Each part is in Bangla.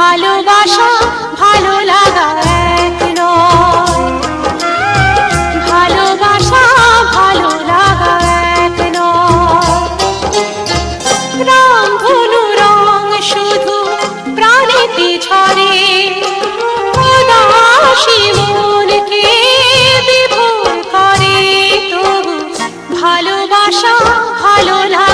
ভালোবাসা ভালো লাগা এক ভালোবাসা ভালো লাগা এক নয়। রং ধনু রং, শুধু প্রাণীতি ছড়ে। উদাসী মনকে বিভোর করে। তবু ভালোবাসা ভালো লাগা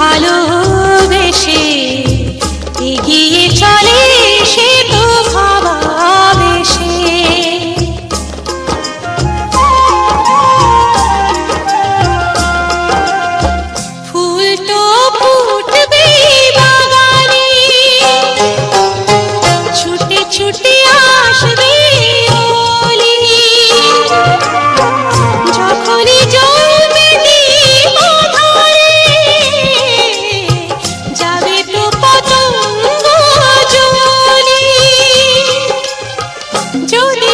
ভালো যদি